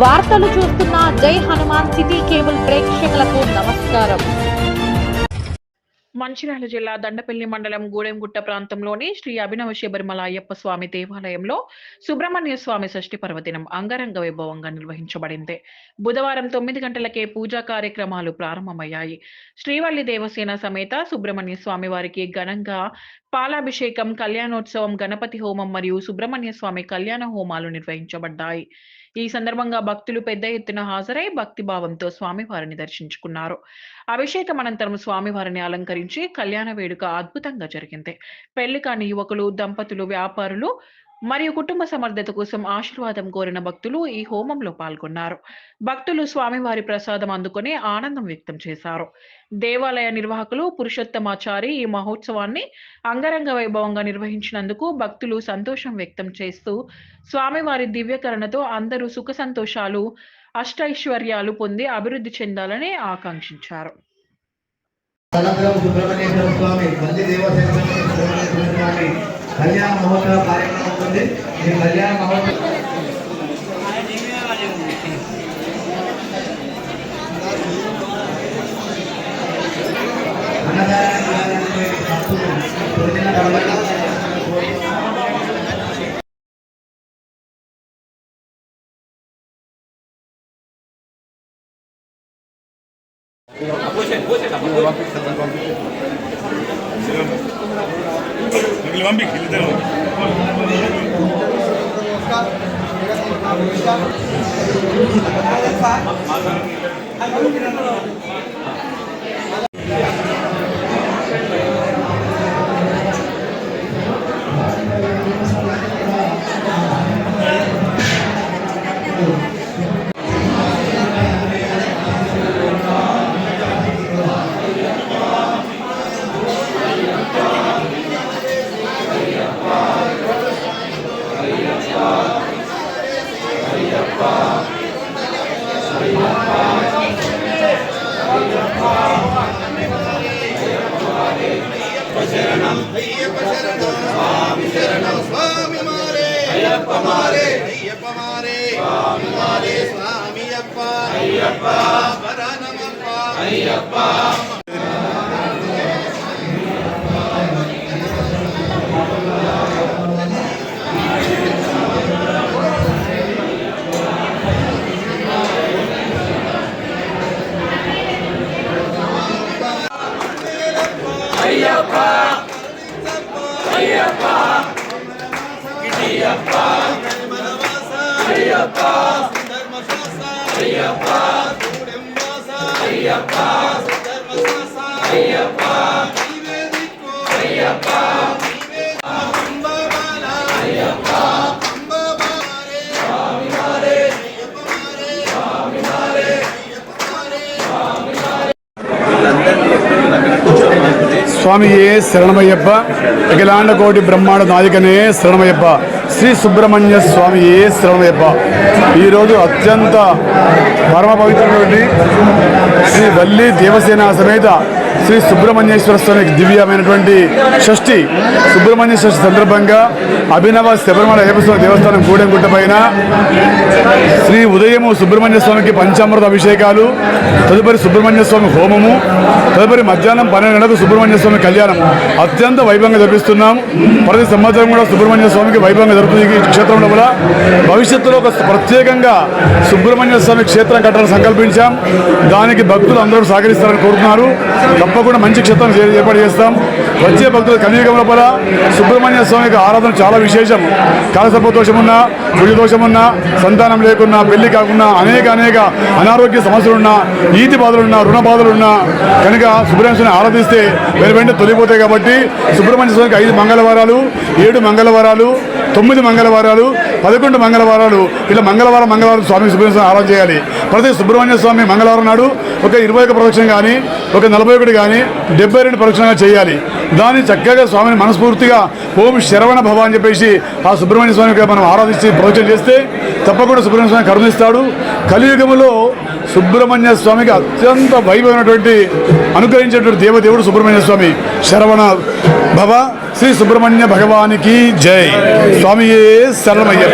వార్తలు చూస్తున్న జై హనుమాన్ సిటీ కేబుల్ ప్రేక్షకులకు నమస్కారం. మంచిర్యాల జిల్లా దండపల్లి మండలం గూడెంగుట్ట ప్రాంతంలోని శ్రీ అభినవ శబరిమల అయ్యప్ప స్వామి దేవాలయంలో సుబ్రహ్మణ్య స్వామి షష్ఠి పర్వదినం అంగరంగ వైభవంగా నిర్వహించబడింది. బుధవారం తొమ్మిది గంటలకే పూజా కార్యక్రమాలు ప్రారంభమయ్యాయి. శ్రీవల్లి దేవసేన సమేత సుబ్రహ్మణ్య స్వామి వారికి ఘనంగా పాలాభిషేకం కళ్యాణోత్సవం గణపతి హోమం మరియు సుబ్రహ్మణ్య స్వామి కళ్యాణ హోమాలు నిర్వహించబడ్డాయి. ఈ సందర్భంగా భక్తులు పెద్ద ఎత్తున హాజరై భక్తి భావంతో స్వామివారిని దర్శించుకున్నారు. అభిషేకం అనంతరం స్వామివారిని అలంకరించి కళ్యాణ వేడుక అద్భుతంగా జరిగింది. పెళ్ళి కాని యువకులు దంపతులు వ్యాపారులు మరియు కుటుంబ సమర్థత కోసం ఆశీర్వాదం కోరిన భక్తులు ఈ హోమంలో పాల్గొన్నారు. భక్తులు స్వామివారి ప్రసాదం అందుకొని ఆనందం వ్యక్తం చేశారు. దేవాలయ నిర్వాహకులు పురుషోత్తమాచారి ఈ మహోత్సవాన్ని అంగరంగ వైభవంగా నిర్వహించినందుకు భక్తులు సంతోషం వ్యక్తం చేస్తూ స్వామివారి దివ్యకరణతో అందరూ సుఖ సంతోషాలు అష్టైశ్వర్యాలు పొంది అభివృద్ధి చెందాలని ఆకాంక్షించారు. సుబ్రహ్మణ్యేశ్వర స్వామి మల్లి దేవసేన సుబ్రహ్మణ్యేశ్వర స్వామి కళ్యాణ మహోత్సవ కార్యక్రమం ఉంటుంది ఈ కళ్యాణ మహోత్సవం అన్నదానానికి এগুলো আমি খেলতে নমস্কার మారే అయ్యప్ప మారే స్వామి మారే స్వామి అప్ప అయ్యప్ప వరణమప్ప అయ్యప్ప అయ్యప్ప ధర్మశాస్త్ర అయ్యప్ప గూడెంవాస అయ్యప్ప అయ్యప్ప నీవే దిక్కు అయ్యప్ప స్వామియే శరణమయ్యప్ప. అఖిలాండ కోటి బ్రహ్మాండ నాయకనే శరణమయ్యప్ప. శ్రీ సుబ్రహ్మణ్య స్వామియే శరణమయ్యప్ప. ఈరోజు అత్యంత పరమ పవిత్రమైనటువంటి శ్రీ వల్లి దేవసేన సమేత శ్రీ సుబ్రహ్మణ్యేశ్వర స్వామికి దివ్యమైనటువంటి షష్ఠి. సుబ్రహ్మణ్య షష్ఠి సందర్భంగా అభినవ శబరిమల అయ్యప్పస్వామి దేవస్థానం గూడెంగుట్ట పైన శ్రీ ఉదయము సుబ్రహ్మణ్య స్వామికి పంచామృత అభిషేకాలు తదుపరి సుబ్రహ్మణ్య స్వామి హోమము తదుపరి మధ్యాహ్నం పన్నెండు గంటలకు సుబ్రహ్మణ్య స్వామి కళ్యాణం. అత్యంత వైభవంగా జరిపిస్తున్నాం. ప్రతి సంవత్సరం కూడా సుబ్రహ్మణ్య స్వామికి వైభవంగా జరుగుతుంది ఈ క్షేత్రంలో కూడా భవిష్యత్తులో ఒక ప్రత్యేకంగా సుబ్రహ్మణ్య స్వామి క్షేత్రం కట్టాలని సంకల్పించాం. దానికి భక్తులు అందరూ సహకరిస్తారని కోరుతున్నారు. తప్పకుండా మంచి క్షేత్రం ఏర్పాటు చేస్తాం. వచ్చే భక్తులు కలియుగం లోపల సుబ్రహ్మణ్య స్వామికి ఆరాధన చాలా విశేషం. కాలసర్ప దోషమున్నా గుడి దోషమున్నా సంతానం లేకున్నా పెళ్ళి కాకుండా అనేక అనేక అనారోగ్య సమస్యలున్నా ఈతి బాధలున్నా రుణ బాధలున్నా కనుక సుబ్రహ్మణ్య స్వామిని ఆరాధిస్తే వేరు తొలిపోతాయి కాబట్టి సుబ్రహ్మణ్య స్వామికి ఐదు మంగళవారాలు ఏడు మంగళవారాలు తొమ్మిది మంగళవారాలు పదకొండు మంగళవారాలు ఇలా మంగళవారం మంగళవారం స్వామి సుబ్రహ్మణ్య స్వామి ఆరాధన చేయాలి. ప్రతి సుబ్రహ్మణ్య స్వామి మంగళవారం నాడు ఒక ఇరవై ఒక ప్రదక్షిణ కానీ ఒక నలభై ఒకటి కానీ డెబ్బై రెండు ప్రదక్షిణగా చేయాలి. దాన్ని చక్కగా స్వామిని మనస్ఫూర్తిగా ఓం శరవణ భవ అని చెప్పేసి ఆ సుబ్రహ్మణ్య స్వామికి మనం ఆరాధించి ప్రవచనం చేస్తే తప్పకుండా సుబ్రహ్మణ్య స్వామి కరుణిస్తాడు. కలియుగములో సుబ్రహ్మణ్య స్వామికి అత్యంత వైభవమైనటువంటి అనుగ్రహించేటువంటి దేవదేవుడు సుబ్రహ్మణ్య స్వామి. శరవణ భవ శ్రీ సుబ్రహ్మణ్య భగవానికి జై. స్వామియే సరళమయ్య